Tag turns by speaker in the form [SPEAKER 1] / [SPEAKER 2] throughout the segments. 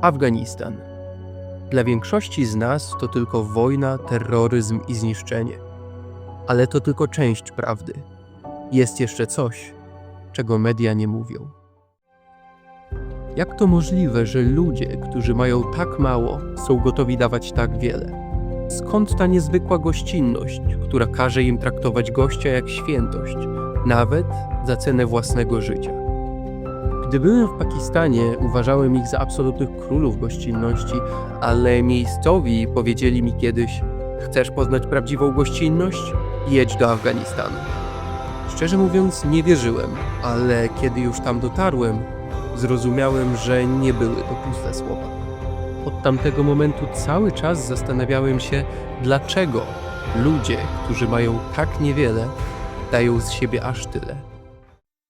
[SPEAKER 1] Afganistan. Dla większości z nas to tylko wojna, terroryzm i zniszczenie. Ale to tylko część prawdy. Jest jeszcze coś, czego media nie mówią. Jak to możliwe, że ludzie, którzy mają tak mało, są gotowi dawać tak wiele? Skąd ta niezwykła gościnność, która każe im traktować gościa jak świętość, nawet za cenę własnego życia? Gdy byłem w Pakistanie, uważałem ich za absolutnych królów gościnności, ale miejscowi powiedzieli mi kiedyś: Chcesz poznać prawdziwą gościnność? Jedź do Afganistanu. Szczerze mówiąc, nie wierzyłem, ale kiedy już tam dotarłem, zrozumiałem, że nie były to puste słowa. Od tamtego momentu cały czas zastanawiałem się, dlaczego ludzie, którzy mają tak niewiele, dają z siebie aż tyle.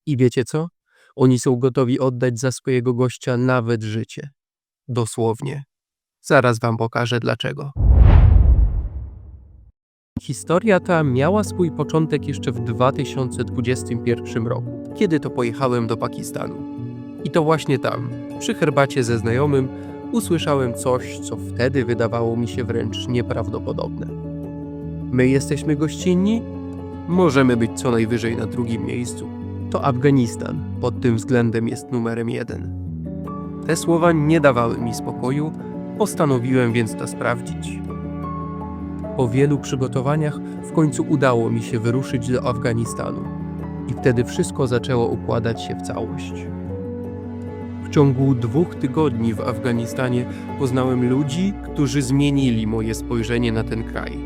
[SPEAKER 1] I wiecie co? Oni są gotowi oddać za swojego gościa nawet życie. Dosłownie. Zaraz wam pokażę dlaczego. Historia ta miała swój początek jeszcze w 2021 roku, kiedy to pojechałem do Pakistanu. I to właśnie tam, przy herbacie ze znajomym, usłyszałem coś, co wtedy wydawało mi się wręcz nieprawdopodobne. My jesteśmy gościnni? Możemy być co najwyżej na drugim miejscu. To Afganistan pod tym względem jest numerem jeden. Te słowa nie dawały mi spokoju, postanowiłem więc to sprawdzić. Po wielu przygotowaniach w końcu udało mi się wyruszyć do Afganistanu i wtedy wszystko zaczęło układać się w całość. W ciągu dwóch tygodni w Afganistanie poznałem ludzi, którzy zmienili moje spojrzenie na ten kraj.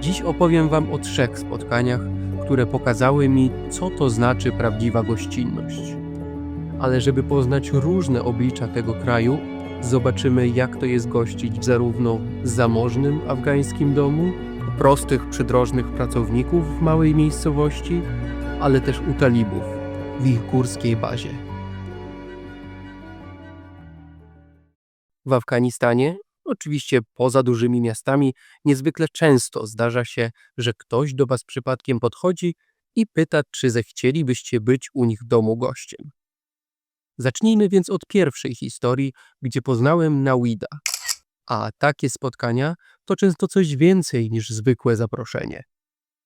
[SPEAKER 1] Dziś opowiem Wam o trzech spotkaniach, które pokazały mi, co to znaczy prawdziwa gościnność. Ale żeby poznać różne oblicza tego kraju, zobaczymy, jak to jest gościć w zarówno zamożnym afgańskim domu, u prostych, przydrożnych pracowników w małej miejscowości, ale też u talibów w ich górskiej bazie. W Afganistanie, oczywiście poza dużymi miastami, niezwykle często zdarza się, że ktoś do Was przypadkiem podchodzi i pyta, czy zechcielibyście być u nich w domu gościem. Zacznijmy więc od pierwszej historii, gdzie poznałem Nawida. A takie spotkania to często coś więcej niż zwykłe zaproszenie.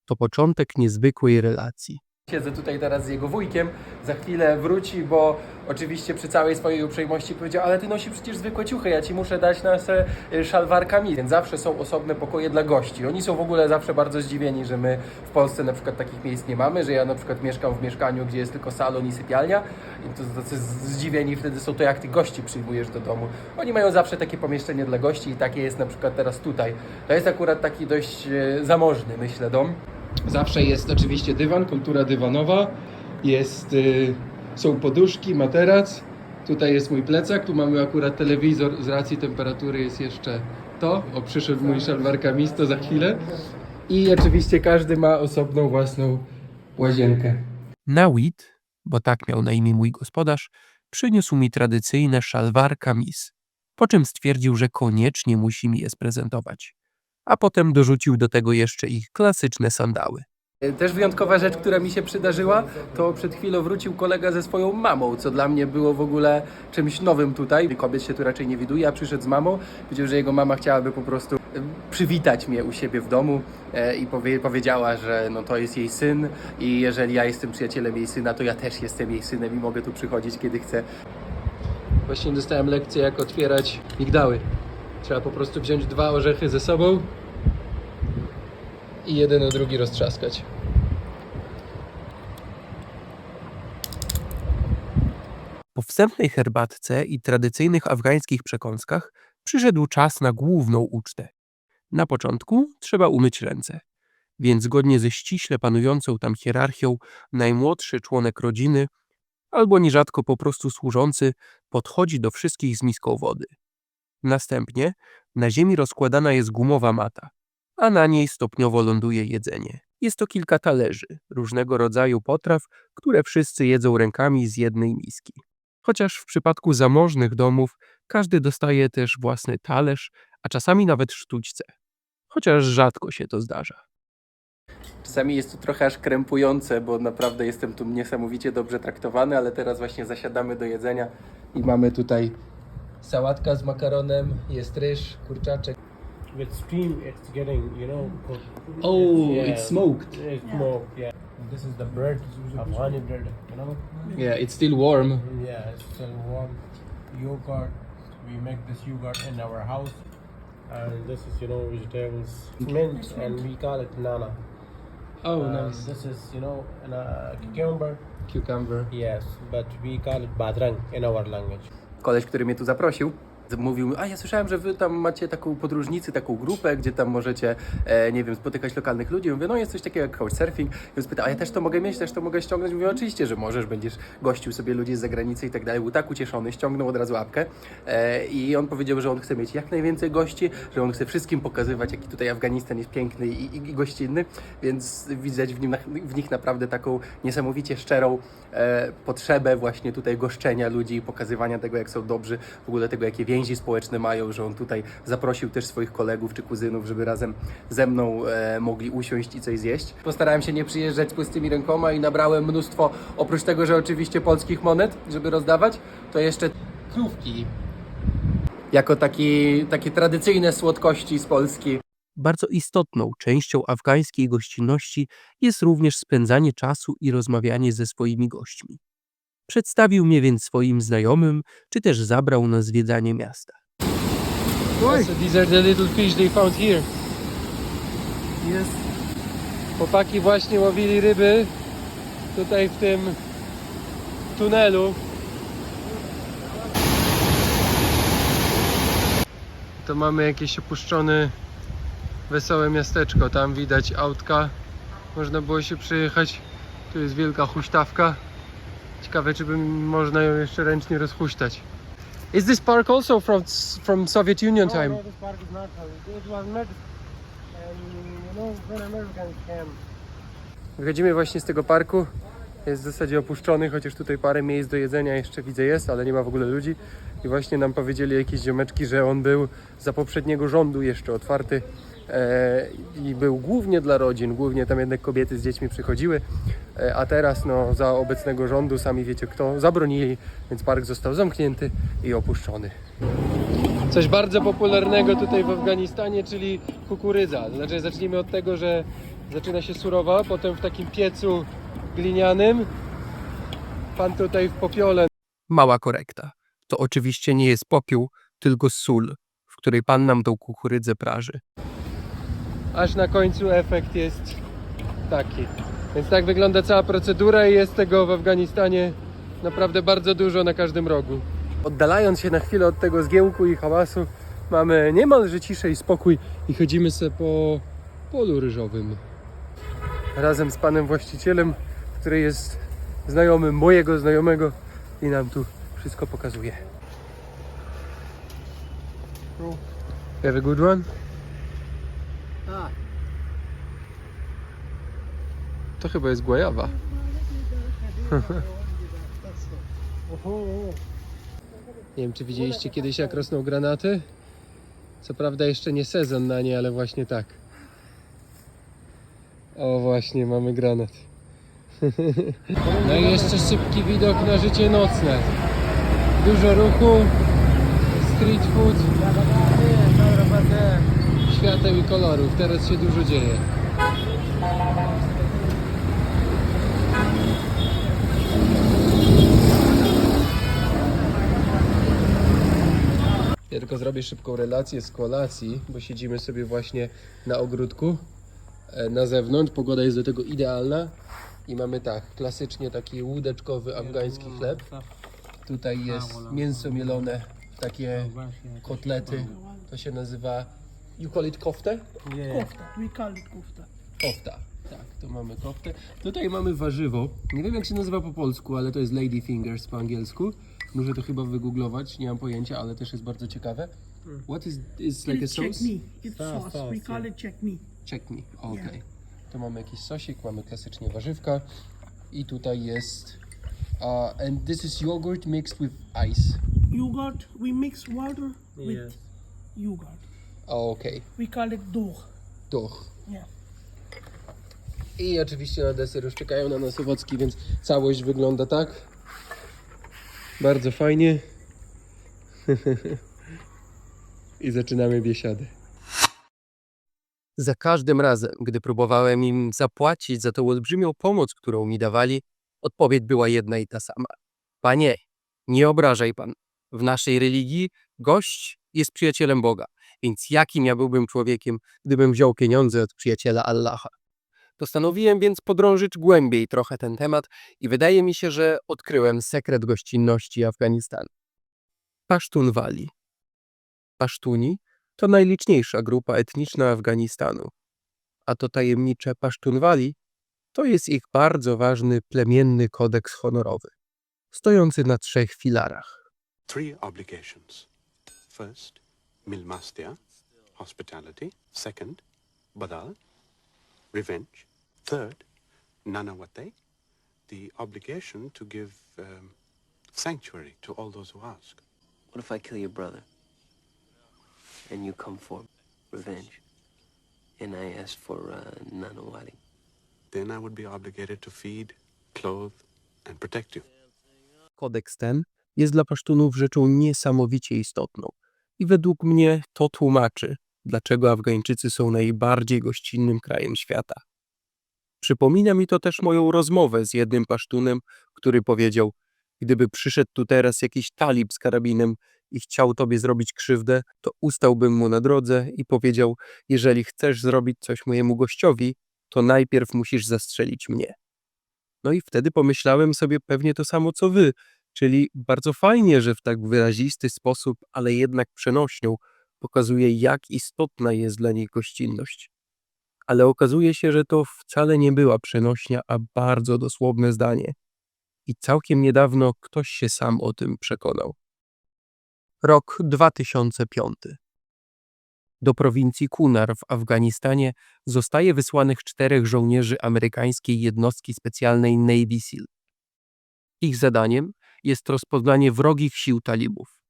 [SPEAKER 1] To początek niezwykłej relacji.
[SPEAKER 2] Siedzę tutaj teraz z jego wujkiem, za chwilę wróci, bo oczywiście przy całej swojej uprzejmości powiedział, ale ty nosisz przecież zwykłe ciuchy, ja ci muszę dać na se y, szalwarkami, więc zawsze są osobne pokoje dla gości. Oni są w ogóle zawsze bardzo zdziwieni, że my w Polsce na przykład takich miejsc nie mamy, że ja na przykład mieszkam w mieszkaniu, gdzie jest tylko salon i sypialnia i to tacy zdziwieni wtedy są to, jak ty gości przyjmujesz do domu. Oni mają zawsze takie pomieszczenie dla gości i takie jest na przykład teraz tutaj. To jest akurat taki dość e, zamożny, myślę, dom. Zawsze jest oczywiście dywan, kultura dywanowa. Jest, y, są poduszki, materac. Tutaj jest mój plecak, tu mamy akurat telewizor. Z racji temperatury jest jeszcze to. O, przyszedł mój szalwarkamisto za chwilę. I oczywiście każdy ma osobną własną łazienkę.
[SPEAKER 1] Nawid, bo tak miał na imię mój gospodarz, przyniósł mi tradycyjne szalwar kamis, po czym stwierdził, że koniecznie musi mi je sprezentować. A potem dorzucił do tego jeszcze ich klasyczne sandały.
[SPEAKER 2] Też wyjątkowa rzecz, która mi się przydarzyła, to przed chwilą wrócił kolega ze swoją mamą, co dla mnie było w ogóle czymś nowym tutaj. Kobiet się tu raczej nie widuje, a przyszedł z mamą. Powiedział, że jego mama chciałaby po prostu e, przywitać mnie u siebie w domu e, i powie, powiedziała, że no to jest jej syn i jeżeli ja jestem przyjacielem jej syna, to ja też jestem jej synem i mogę tu przychodzić kiedy chcę. Właśnie dostałem lekcję, jak otwierać migdały. Trzeba po prostu wziąć dwa orzechy ze sobą i jeden o drugi roztrzaskać.
[SPEAKER 1] Po wstępnej herbatce i tradycyjnych afgańskich przekąskach przyszedł czas na główną ucztę. Na początku trzeba umyć ręce, więc zgodnie ze ściśle panującą tam hierarchią najmłodszy członek rodziny albo nierzadko po prostu służący podchodzi do wszystkich z miską wody. Następnie na ziemi rozkładana jest gumowa mata, a na niej stopniowo ląduje jedzenie. Jest to kilka talerzy, różnego rodzaju potraw, które wszyscy jedzą rękami z jednej miski. Chociaż w przypadku zamożnych domów każdy dostaje też własny talerz, a czasami nawet sztućce. Chociaż rzadko się to zdarza.
[SPEAKER 2] Czasami jest to trochę aż krępujące, bo naprawdę jestem tu niesamowicie dobrze traktowany, ale teraz właśnie zasiadamy do jedzenia i mamy tutaj sałatka z makaronem, jest ryż, kurczaczek.
[SPEAKER 3] With steam, it's getting, you know, cooked.
[SPEAKER 2] Oh,
[SPEAKER 3] Yeah.
[SPEAKER 2] it's smoked.
[SPEAKER 3] It's smoked, yeah. This is the bread, Afghani bread, you know?
[SPEAKER 2] Yeah, it's still warm.
[SPEAKER 3] Yeah, it's still warm. Yogurt, we make this yogurt in our house. And this is, you know, vegetables, mint, and we call it nana.
[SPEAKER 2] Oh,
[SPEAKER 3] And
[SPEAKER 2] nice.
[SPEAKER 3] This is, you know, an, uh, cucumber.
[SPEAKER 2] Cucumber.
[SPEAKER 3] Yes, but we call it badrang in our language.
[SPEAKER 2] Koleś, który mnie tu zaprosił, mówił, a ja słyszałem, że wy tam macie taką podróżnicy, taką grupę, gdzie tam możecie, e, nie wiem, spotykać lokalnych ludzi. Mówię, no jest coś takiego jak couchsurfing. I on a ja też to mogę mieć, też to mogę ściągnąć? Mówię, oczywiście, że możesz, będziesz gościł sobie ludzi z zagranicy i tak dalej. Był tak ucieszony, ściągnął od razu łapkę e, i on powiedział, że on chce mieć jak najwięcej gości, że on chce wszystkim pokazywać, jaki tutaj Afganistan jest piękny i, i, i gościnny, więc widać w, nim, w nich naprawdę taką niesamowicie szczerą e, potrzebę właśnie tutaj goszczenia ludzi i pokazywania tego, jak są dobrzy, w ogóle tego, jakie więzi społeczne mają, że on tutaj zaprosił też swoich kolegów czy kuzynów, żeby razem ze mną e, mogli usiąść i coś zjeść. Postarałem się nie przyjeżdżać z pustymi rękoma i nabrałem mnóstwo, oprócz tego, że oczywiście polskich monet, żeby rozdawać, to jeszcze krówki. Jako taki, takie tradycyjne słodkości z Polski.
[SPEAKER 1] Bardzo istotną częścią afgańskiej gościnności jest również spędzanie czasu i rozmawianie ze swoimi gośćmi. Przedstawił mnie więc swoim znajomym, czy też zabrał na zwiedzanie miasta.
[SPEAKER 2] So these are the little fish they found here.
[SPEAKER 1] Jest
[SPEAKER 2] Chłopaki właśnie łowili ryby tutaj w tym tunelu. To mamy jakieś opuszczone wesołe miasteczko. Tam widać autka. Można było się przejechać. Tu jest wielka huśtawka. Ciekawe, czy by można ją jeszcze ręcznie rozhuśtać. Is this park also from from Soviet Union time?
[SPEAKER 3] No, no, this park is not it was made. And, you know, when Americans came,
[SPEAKER 2] Wychodzimy właśnie z tego parku. Jest w zasadzie opuszczony, chociaż tutaj parę miejsc do jedzenia jeszcze widzę jest, ale nie ma w ogóle ludzi. I właśnie nam powiedzieli jakieś ziomeczki, że on był za poprzedniego rządu jeszcze otwarty i był głównie dla rodzin, głównie tam jednak kobiety z dziećmi przychodziły, e, a teraz no, za obecnego rządu, sami wiecie kto, zabronili, więc park został zamknięty i opuszczony. Coś bardzo popularnego tutaj w Afganistanie, czyli kukurydza. Znaczy zacznijmy od tego, że zaczyna się surowa, potem w takim piecu glinianym. Pan tutaj w popiole.
[SPEAKER 1] Mała korekta. To oczywiście nie jest popiół, tylko sól, w której pan nam tą kukurydzę praży.
[SPEAKER 2] Aż na końcu efekt jest taki. Więc tak wygląda cała procedura i jest tego w Afganistanie naprawdę bardzo dużo na każdym rogu. Oddalając się na chwilę od tego zgiełku i hałasu, mamy niemalże ciszę i spokój i chodzimy sobie po polu ryżowym. Razem z panem właścicielem, który jest znajomym mojego znajomego i nam tu wszystko pokazuje. You have a good one? To chyba jest głajawa. Nie wiem, czy widzieliście kiedyś, jak rosną granaty? Co prawda jeszcze nie sezon na nie, ale właśnie tak. O, właśnie, mamy granat. No i jeszcze szybki widok na życie nocne. Dużo ruchu, street food, świateł i kolorów. Teraz się dużo dzieje. Ja tylko zrobię szybką relację z kolacji, bo siedzimy sobie właśnie na ogródku e, na zewnątrz. Pogoda jest do tego idealna. I mamy tak, klasycznie taki łódeczkowy afgański chleb. Tutaj jest mięso mielone takie kotlety. To się nazywa. You call it kofte?
[SPEAKER 3] yeah.
[SPEAKER 4] We call it kufta.
[SPEAKER 2] Kofta. Tak, to mamy koftę. Tutaj mamy warzywo. Nie wiem jak się nazywa po polsku, ale to jest lady fingers po angielsku. Muszę to chyba wygooglować, nie mam pojęcia, ale też jest bardzo ciekawe. What is is like a
[SPEAKER 4] It's
[SPEAKER 2] sauce?
[SPEAKER 4] chutney. It's
[SPEAKER 3] Sauce,
[SPEAKER 4] sauce.
[SPEAKER 3] sauce,
[SPEAKER 4] We call it chutney.
[SPEAKER 2] Check me. Okej. To mamy jakiś sosik, mamy klasycznie warzywka i tutaj jest uh, and this is yogurt mixed with ice.
[SPEAKER 4] Yogurt. We mix water with
[SPEAKER 3] Yes.
[SPEAKER 4] Yogurt.
[SPEAKER 2] Okej.
[SPEAKER 4] We call it dough.
[SPEAKER 2] Doch.
[SPEAKER 4] Yeah.
[SPEAKER 2] I oczywiście na deser już czekają na nas owocki, więc całość wygląda tak. Bardzo fajnie. I zaczynamy biesiadę.
[SPEAKER 1] Za każdym razem, gdy próbowałem im zapłacić za tą olbrzymią pomoc, którą mi dawali, odpowiedź była jedna i ta sama. Panie, nie obrażaj pan. W naszej religii gość jest przyjacielem Boga, więc jakim ja byłbym człowiekiem, gdybym wziął pieniądze od przyjaciela Allaha? Postanowiłem więc podrążyć głębiej trochę ten temat i wydaje mi się, że odkryłem sekret gościnności Afganistanu. Pasztunwali. Pasztuni to najliczniejsza grupa etniczna Afganistanu, a to tajemnicze Pasztunwali to jest ich bardzo ważny plemienny kodeks honorowy, stojący na trzech filarach.
[SPEAKER 5] three obligations. First, milmastia, hospitality. Second, badal, revenge. Third, nanawate, the obligation to give um, sanctuary to all those who ask.
[SPEAKER 6] What if I kill your brother? And you come for revenge? And I ask for uh, Nanawati?
[SPEAKER 5] Then I would be obligated to feed, clothe, and protect you.
[SPEAKER 1] Kodeks ten jest dla Pasztunów rzeczą niesamowicie istotną i według mnie to tłumaczy, dlaczego Afgańczycy są najbardziej gościnnym krajem świata. Przypomina mi to też moją rozmowę z jednym Pasztunem, który powiedział: Gdyby przyszedł tu teraz jakiś talib z karabinem i chciał tobie zrobić krzywdę, to ustałbym mu na drodze i powiedział: Jeżeli chcesz zrobić coś mojemu gościowi, to najpierw musisz zastrzelić mnie. No i wtedy pomyślałem sobie pewnie to samo co wy, czyli bardzo fajnie, że w tak wyrazisty sposób, ale jednak przenośnią, pokazuje, jak istotna jest dla nich gościnność. Ale okazuje się, że to wcale nie była przenośnia, a bardzo dosłowne zdanie. I całkiem niedawno ktoś się sam o tym przekonał. Rok 2005. Do prowincji Kunar w Afganistanie zostaje wysłanych czterech żołnierzy amerykańskiej jednostki specjalnej Navy SEAL. Ich zadaniem jest rozpoznanie wrogich sił talibów.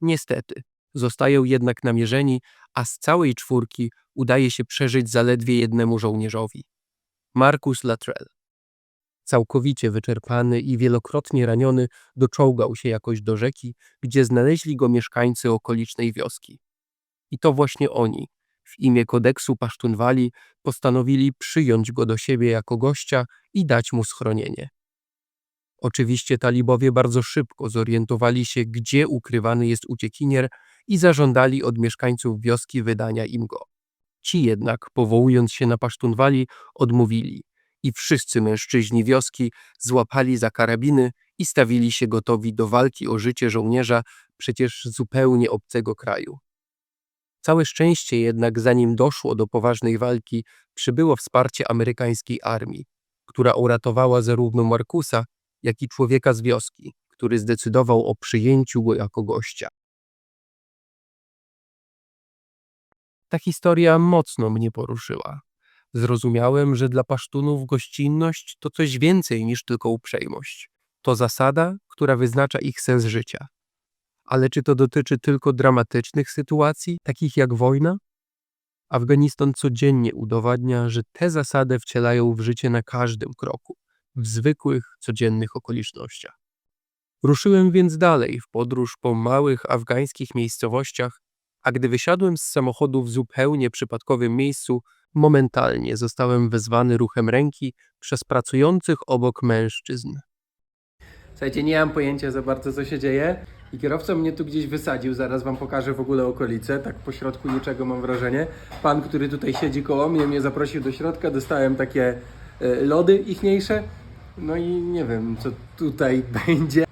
[SPEAKER 1] Niestety, zostają jednak namierzeni, a z całej czwórki udaje się przeżyć zaledwie jednemu żołnierzowi. Marcus Latrell. Całkowicie wyczerpany i wielokrotnie raniony, doczołgał się jakoś do rzeki, gdzie znaleźli go mieszkańcy okolicznej wioski. I to właśnie oni, w imię kodeksu Pasztunwali, postanowili przyjąć go do siebie jako gościa i dać mu schronienie. Oczywiście talibowie bardzo szybko zorientowali się, gdzie ukrywany jest uciekinier i zażądali od mieszkańców wioski wydania im go. Ci jednak, powołując się na Pasztunwali, odmówili i wszyscy mężczyźni wioski złapali za karabiny i stawili się gotowi do walki o życie żołnierza przecież zupełnie obcego kraju. Całe szczęście jednak, zanim doszło do poważnej walki, przybyło wsparcie amerykańskiej armii, która uratowała zarówno Markusa, jak i człowieka z wioski, który zdecydował o przyjęciu go jako gościa. Ta historia mocno mnie poruszyła. Zrozumiałem, że dla Pasztunów gościnność to coś więcej niż tylko uprzejmość. To zasada, która wyznacza ich sens życia. Ale czy to dotyczy tylko dramatycznych sytuacji, takich jak wojna? Afganistan codziennie udowadnia, że te zasady wcielają w życie na każdym kroku, w zwykłych, codziennych okolicznościach. Ruszyłem więc dalej w podróż po małych afgańskich miejscowościach, a gdy wysiadłem z samochodu w zupełnie przypadkowym miejscu, momentalnie zostałem wezwany ruchem ręki przez pracujących obok mężczyzn.
[SPEAKER 2] Słuchajcie, nie mam pojęcia za bardzo, co się dzieje. I kierowca mnie tu gdzieś wysadził, zaraz wam pokażę w ogóle okolice, tak po środku niczego mam wrażenie. Pan, który tutaj siedzi koło mnie, mnie zaprosił do środka, dostałem takie e, lody ichniejsze. No i nie wiem, co tutaj będzie.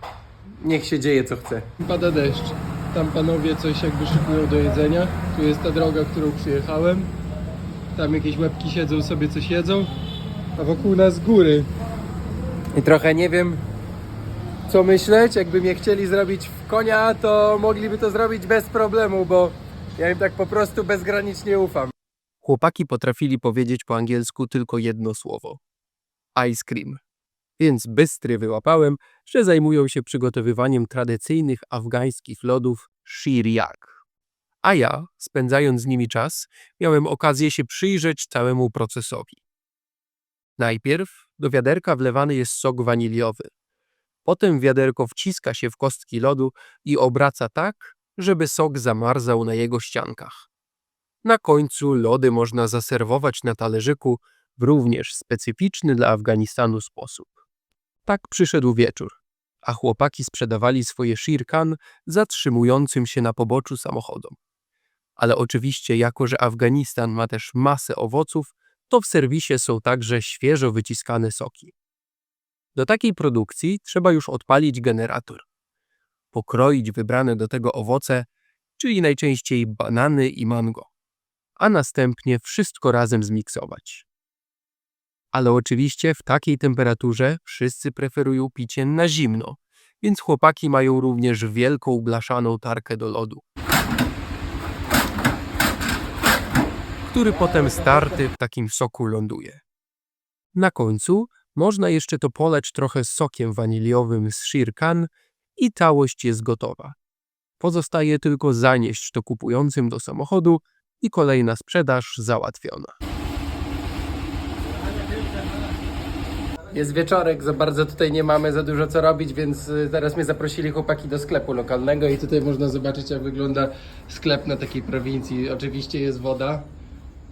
[SPEAKER 2] Niech się dzieje, co chce. Pada deszcz. Tam panowie coś jakby szykują do jedzenia. Tu jest ta droga, którą przyjechałem. Tam jakieś łebki siedzą sobie, coś jedzą. A wokół nas góry. I trochę nie wiem, co myśleć. Jakby mnie chcieli zrobić w konia, to mogliby to zrobić bez problemu, bo ja im tak po prostu bezgranicznie ufam.
[SPEAKER 1] Chłopaki potrafili powiedzieć po angielsku tylko jedno słowo: ice cream. Więc bystry wyłapałem, że zajmują się przygotowywaniem tradycyjnych afgańskich lodów shiriak. A ja, spędzając z nimi czas, miałem okazję się przyjrzeć całemu procesowi. Najpierw do wiaderka wlewany jest sok waniliowy. Potem wiaderko wciska się w kostki lodu i obraca tak, żeby sok zamarzał na jego ściankach. Na końcu lody można zaserwować na talerzyku w również specyficzny dla Afganistanu sposób. Tak przyszedł wieczór, a chłopaki sprzedawali swoje shirkan zatrzymującym się na poboczu samochodom. Ale oczywiście, jako że Afganistan ma też masę owoców, to w serwisie są także świeżo wyciskane soki. Do takiej produkcji trzeba już odpalić generator, pokroić wybrane do tego owoce, czyli najczęściej banany i mango, a następnie wszystko razem zmiksować. Ale oczywiście w takiej temperaturze wszyscy preferują picie na zimno, więc chłopaki mają również wielką blaszaną tarkę do lodu, który potem starty w takim soku ląduje. Na końcu można jeszcze to poleć trochę sokiem waniliowym z shirkan i całość jest gotowa. Pozostaje tylko zanieść to kupującym do samochodu i kolejna sprzedaż załatwiona.
[SPEAKER 2] Jest wieczorek, za bardzo tutaj nie mamy za dużo co robić, więc y, teraz mnie zaprosili chłopaki do sklepu lokalnego i tutaj można zobaczyć jak wygląda sklep na takiej prowincji. Oczywiście jest woda,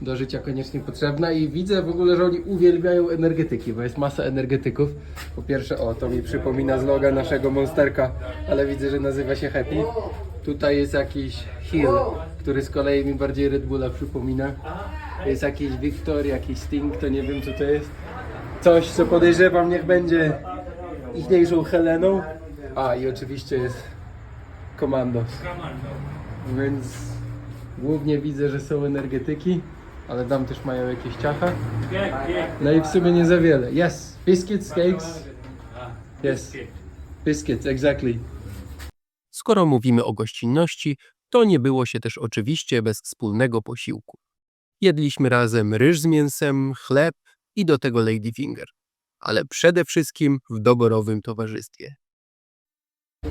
[SPEAKER 2] do życia koniecznie potrzebna i widzę w ogóle, że oni uwielbiają energetyki, bo jest masa energetyków. Po pierwsze, o, to mi przypomina z loga naszego monsterka, ale widzę, że nazywa się Happy. Tutaj jest jakiś Hill, który z kolei mi bardziej Red Bulla przypomina. Jest jakiś Victor, jakiś Sting, to nie wiem co to jest. Coś, co podejrzewam, niech będzie ichniejszą Heleną. A, i oczywiście jest Commandos. Więc głównie widzę, że są energetyki, ale tam też mają jakieś ciacha. No i w sumie nie za wiele. Yes, biscuits, cakes. Yes, biscuits, exactly.
[SPEAKER 1] Skoro mówimy o gościnności, to nie było się też oczywiście bez wspólnego posiłku. Jedliśmy razem ryż z mięsem, chleb i do tego ladyfinger, ale przede wszystkim w doborowym towarzystwie.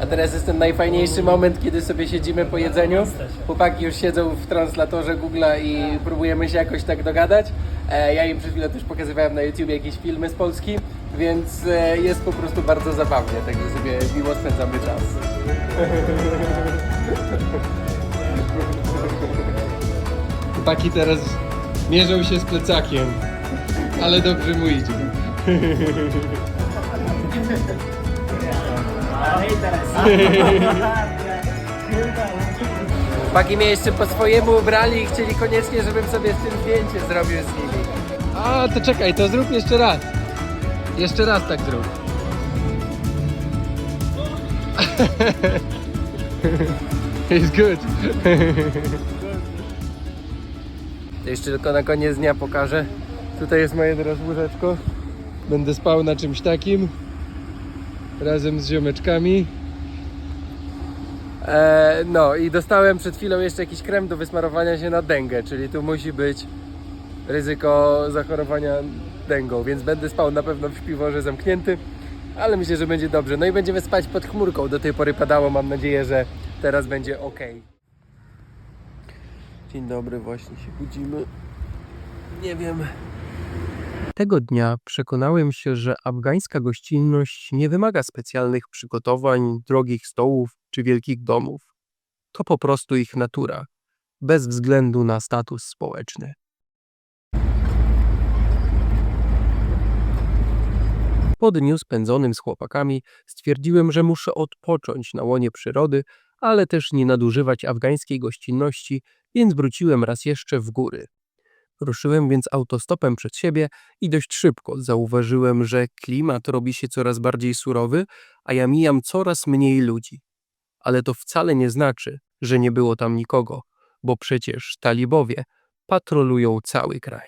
[SPEAKER 2] A teraz jest ten najfajniejszy moment, kiedy sobie siedzimy po jedzeniu. Chłopaki już siedzą w translatorze Google'a i próbujemy się jakoś tak dogadać. E, ja im przed chwilą też pokazywałem na YouTube jakieś filmy z Polski, więc e, jest po prostu bardzo zabawnie, także sobie miło spędzamy czas. Chłopaki teraz mierzą się z plecakiem, ale dobrze mu idzie. Chłopaki mnie jeszcze po swojemu ubrali i chcieli koniecznie, żebym sobie z tym zdjęcie zrobił z nimi. A, to czekaj, to zrób jeszcze raz. Jeszcze raz tak zrób. It's good. To jeszcze tylko na koniec dnia pokażę. Tutaj jest moje teraz łóżeczko. Będę spał na czymś takim. Razem z ziomeczkami. E, no i dostałem przed chwilą jeszcze jakiś krem do wysmarowania się na dengę, czyli tu musi być ryzyko zachorowania dęgą, więc będę spał na pewno w śpiworze zamknięty, ale myślę, że będzie dobrze. No i będziemy spać pod chmurką. Do tej pory padało, mam nadzieję, że teraz będzie ok. Dzień dobry, właśnie się budzimy. Nie wiem.
[SPEAKER 1] Tego dnia przekonałem się, że afgańska gościnność nie wymaga specjalnych przygotowań, drogich stołów czy wielkich domów. To po prostu ich natura, bez względu na status społeczny. Po dniu spędzonym z chłopakami stwierdziłem, że muszę odpocząć na łonie przyrody, ale też nie nadużywać afgańskiej gościnności, więc wróciłem raz jeszcze w góry. Ruszyłem więc autostopem przed siebie i dość szybko zauważyłem, że klimat robi się coraz bardziej surowy, a ja mijam coraz mniej ludzi. Ale to wcale nie znaczy, że nie było tam nikogo, bo przecież talibowie patrolują cały kraj.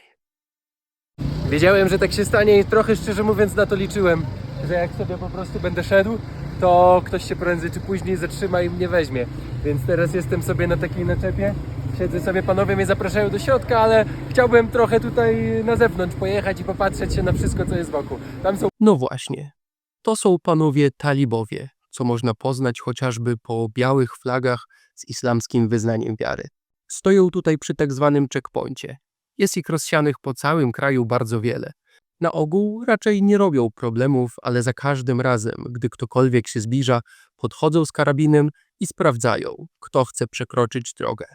[SPEAKER 2] Wiedziałem, że tak się stanie i trochę szczerze mówiąc na to liczyłem, że jak sobie po prostu będę szedł, to ktoś się prędzej czy później zatrzyma i mnie weźmie. Więc teraz jestem sobie na takiej naczepie, siedzę sobie, panowie mnie zapraszają do środka, ale chciałbym trochę tutaj na zewnątrz pojechać i popatrzeć się na wszystko, co jest wokół. Tam są
[SPEAKER 1] No właśnie, to są panowie talibowie, co można poznać chociażby po białych flagach z islamskim wyznaniem wiary. Stoją tutaj przy tak zwanym checkpoincie. Jest ich rozsianych po całym kraju bardzo wiele. Na ogół raczej nie robią problemów, ale za każdym razem, gdy ktokolwiek się zbliża, podchodzą z karabinem i sprawdzają, kto chce przekroczyć drogę.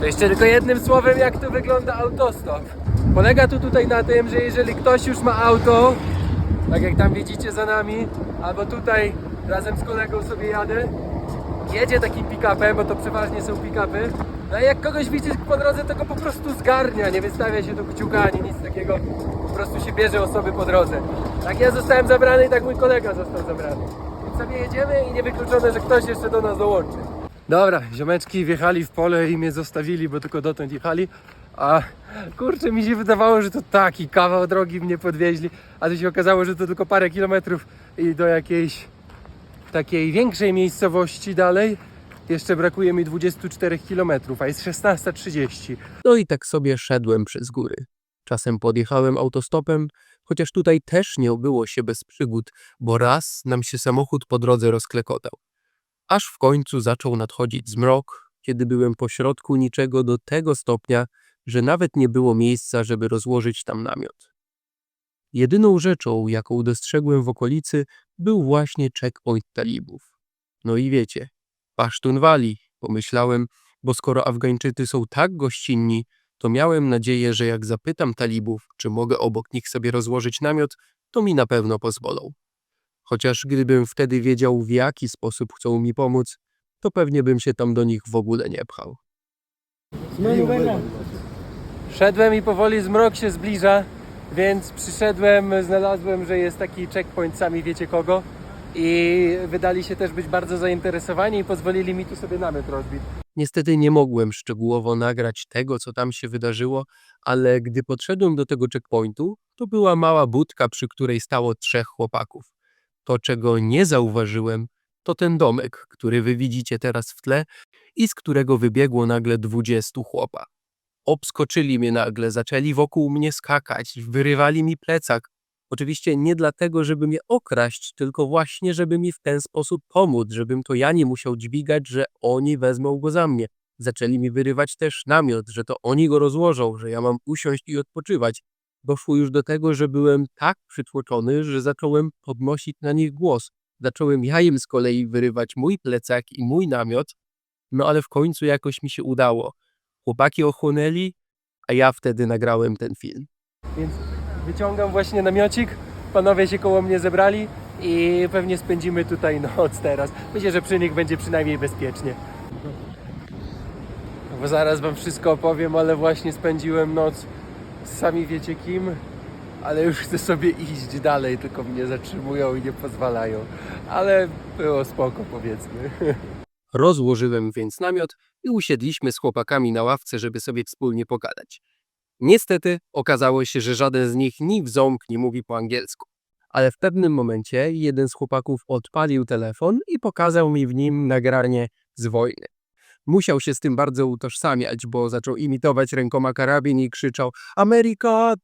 [SPEAKER 2] To jeszcze tylko jednym słowem, jak tu wygląda autostop. Polega tu tutaj na tym, że jeżeli ktoś już ma auto, tak jak tam widzicie za nami, albo tutaj razem z kolegą sobie jadę, jedzie takim pick-upem, bo to przeważnie są pick-upy, no i jak kogoś widzi po drodze, to go po prostu zgarnia, nie wystawia się do kciuka ani nic takiego, po prostu się bierze osoby po drodze. Tak ja zostałem zabrany i tak mój kolega został zabrany. Więc sobie jedziemy i niewykluczone, że ktoś jeszcze do nas dołączy. Dobra, ziomeczki wjechali w pole i mnie zostawili, bo tylko dotąd jechali. A kurczę, mi się wydawało, że to taki kawał drogi mnie podwieźli, a tu się okazało, że to tylko parę kilometrów i do jakiejś takiej większej miejscowości dalej. Jeszcze brakuje mi 24 kilometrów, a jest 16.30.
[SPEAKER 1] No i tak sobie szedłem przez góry. Czasem podjechałem autostopem, chociaż tutaj też nie obyło się bez przygód, bo raz nam się samochód po drodze rozklekotał. Aż w końcu zaczął nadchodzić zmrok, kiedy byłem pośrodku niczego do tego stopnia, że nawet nie było miejsca, żeby rozłożyć tam namiot. Jedyną rzeczą, jaką dostrzegłem w okolicy, był właśnie checkpoint talibów. No i wiecie, Pasztunwali, pomyślałem, bo skoro Afgańczycy są tak gościnni, to miałem nadzieję, że jak zapytam talibów, czy mogę obok nich sobie rozłożyć namiot, to mi na pewno pozwolą. Chociaż gdybym wtedy wiedział, w jaki sposób chcą mi pomóc, to pewnie bym się tam do nich w ogóle nie pchał.
[SPEAKER 2] Szedłem i powoli zmrok się zbliża, więc przyszedłem, znalazłem, że jest taki checkpoint, sami wiecie kogo. I wydali się też być bardzo zainteresowani i pozwolili mi tu sobie namiot rozbić.
[SPEAKER 1] Niestety nie mogłem szczegółowo nagrać tego, co tam się wydarzyło, ale gdy podszedłem do tego checkpointu, to była mała budka, przy której stało trzech chłopaków. To, czego nie zauważyłem, to ten domek, który wy widzicie teraz w tle i z którego wybiegło nagle dwudziestu chłopa. Obskoczyli mnie nagle, zaczęli wokół mnie skakać, wyrywali mi plecak. Oczywiście nie dlatego, żeby mnie okraść, tylko właśnie, żeby mi w ten sposób pomóc, żebym to ja nie musiał dźwigać, że oni wezmą go za mnie. Zaczęli mi wyrywać też namiot, że to oni go rozłożą, że ja mam usiąść i odpoczywać. Doszło już do tego, że byłem tak przytłoczony, że zacząłem podnosić na nich głos. Zacząłem ja im z kolei wyrywać mój plecak i mój namiot, no ale w końcu jakoś mi się udało. Chłopaki ochłonęli, a ja wtedy nagrałem ten film.
[SPEAKER 2] Więc wyciągam właśnie namiocik, panowie się koło mnie zebrali i pewnie spędzimy tutaj noc teraz. Myślę, że przy nich będzie przynajmniej bezpiecznie. Bo zaraz wam wszystko opowiem, ale właśnie spędziłem noc sami wiecie kim, ale już chcę sobie iść dalej, tylko mnie zatrzymują i nie pozwalają. Ale było spoko powiedzmy.
[SPEAKER 1] Rozłożyłem więc namiot i usiedliśmy z chłopakami na ławce, żeby sobie wspólnie pogadać. Niestety okazało się, że żaden z nich ni w ząb nie mówi po angielsku. Ale w pewnym momencie jeden z chłopaków odpalił telefon i pokazał mi w nim nagranie z wojny. Musiał się z tym bardzo utożsamiać, bo zaczął imitować rękoma karabin i krzyczał Ameryka!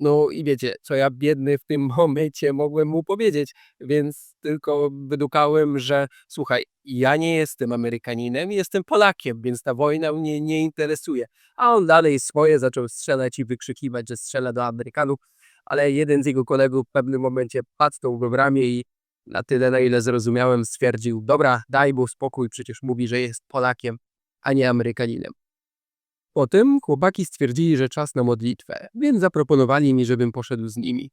[SPEAKER 1] No i wiecie, co ja biedny w tym momencie mogłem mu powiedzieć, więc tylko wydukałem, że słuchaj, ja nie jestem Amerykaninem, jestem Polakiem, więc ta wojna mnie nie interesuje. A on dalej swoje zaczął strzelać i wykrzykiwać, że strzela do Amerykanów, ale jeden z jego kolegów w pewnym momencie pacnął go w ramię i na tyle, na ile zrozumiałem, stwierdził, dobra, daj mu spokój, przecież mówi, że jest Polakiem, a nie Amerykaninem. Potem chłopaki stwierdzili, że czas na modlitwę, więc zaproponowali mi, żebym poszedł z nimi.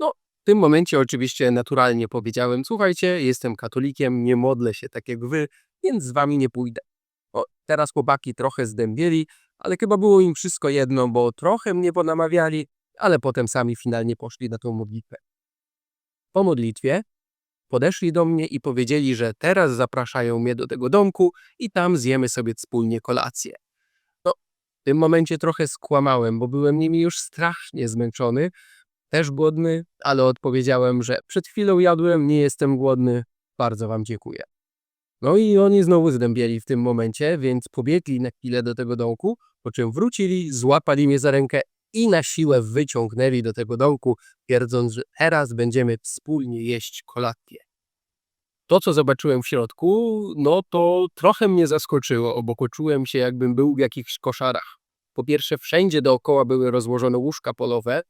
[SPEAKER 1] No, w tym momencie oczywiście naturalnie powiedziałem, słuchajcie, jestem katolikiem, nie modlę się tak jak wy, więc z wami nie pójdę. O, teraz chłopaki trochę zdębieli, ale chyba było im wszystko jedno, bo trochę mnie ponamawiali, ale potem sami finalnie poszli na tą modlitwę. Po modlitwie podeszli do mnie i powiedzieli, że teraz zapraszają mnie do tego domku i tam zjemy sobie wspólnie kolację. No, w tym momencie trochę skłamałem, bo byłem nimi już strasznie zmęczony, też głodny, ale odpowiedziałem, że przed chwilą jadłem, nie jestem głodny, bardzo wam dziękuję. No i oni znowu zdębieli w tym momencie, więc pobiegli na chwilę do tego domku, po czym wrócili, złapali mnie za rękę i na siłę wyciągnęli do tego domku, twierdząc, że teraz będziemy wspólnie jeść kolację. To, co zobaczyłem w środku, no to trochę mnie zaskoczyło, bo poczułem się, jakbym był w jakichś koszarach. Po pierwsze, wszędzie dookoła były rozłożone łóżka polowe,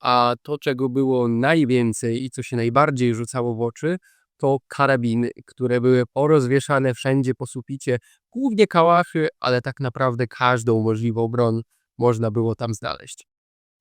[SPEAKER 1] A to, czego było najwięcej i co się najbardziej rzucało w oczy, to karabiny, które były porozwieszane wszędzie po suficie, głównie kałachy, ale tak naprawdę każdą możliwą broń można było tam znaleźć.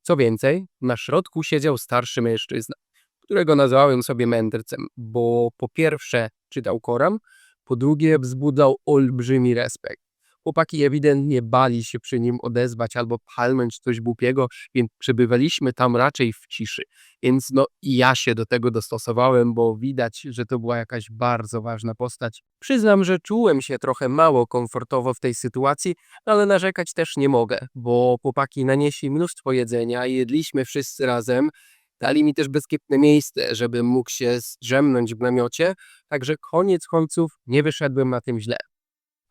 [SPEAKER 1] Co więcej, na środku siedział starszy mężczyzna, którego nazwałem sobie mędrcem, bo po pierwsze czytał Koran, po drugie wzbudzał olbrzymi respekt. Chłopaki ewidentnie bali się przy nim odezwać albo palnąć coś głupiego, więc przebywaliśmy tam raczej w ciszy. Więc no i ja się do tego dostosowałem, bo widać, że to była jakaś bardzo ważna postać. Przyznam, że czułem się trochę mało komfortowo w tej sytuacji, ale narzekać też nie mogę, bo chłopaki nanieśli mnóstwo jedzenia jedliśmy wszyscy razem. Dali mi też bezkiepne miejsce, żebym mógł się zdrzemnąć w namiocie, także koniec końców nie wyszedłem na tym źle.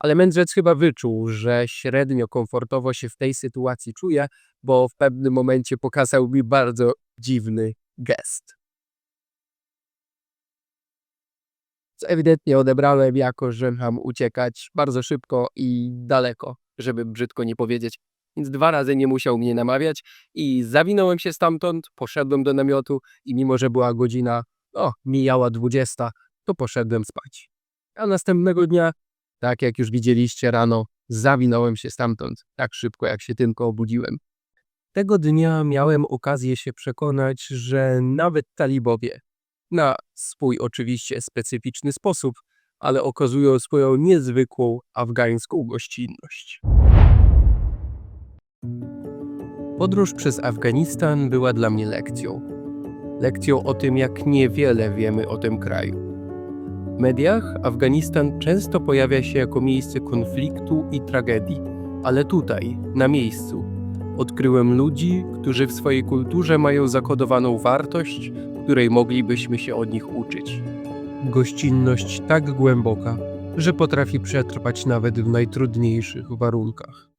[SPEAKER 1] Ale mędrzec chyba wyczuł, że średnio komfortowo się w tej sytuacji czuję, bo w pewnym momencie pokazał mi bardzo dziwny gest. Co ewidentnie odebrałem jako, że mam uciekać bardzo szybko i daleko, żeby brzydko nie powiedzieć. Więc dwa razy nie musiał mnie namawiać i zawinąłem się stamtąd, poszedłem do namiotu i mimo, że była godzina, o, mijała dwudziesta, to poszedłem spać. A następnego dnia, tak jak już widzieliście rano, zawinąłem się stamtąd tak szybko, jak się tylko obudziłem. Tego dnia miałem okazję się przekonać, że nawet talibowie, na swój oczywiście specyficzny sposób, ale okazują swoją niezwykłą afgańską gościnność. Podróż przez Afganistan była dla mnie lekcją. Lekcją o tym, jak niewiele wiemy o tym kraju. Mediach Afganistan często pojawia się jako miejsce konfliktu i tragedii, ale tutaj, na miejscu, odkryłem ludzi, którzy w swojej kulturze mają zakodowaną wartość, której moglibyśmy się od nich uczyć. Gościnność tak głęboka, że potrafi przetrwać nawet w najtrudniejszych warunkach.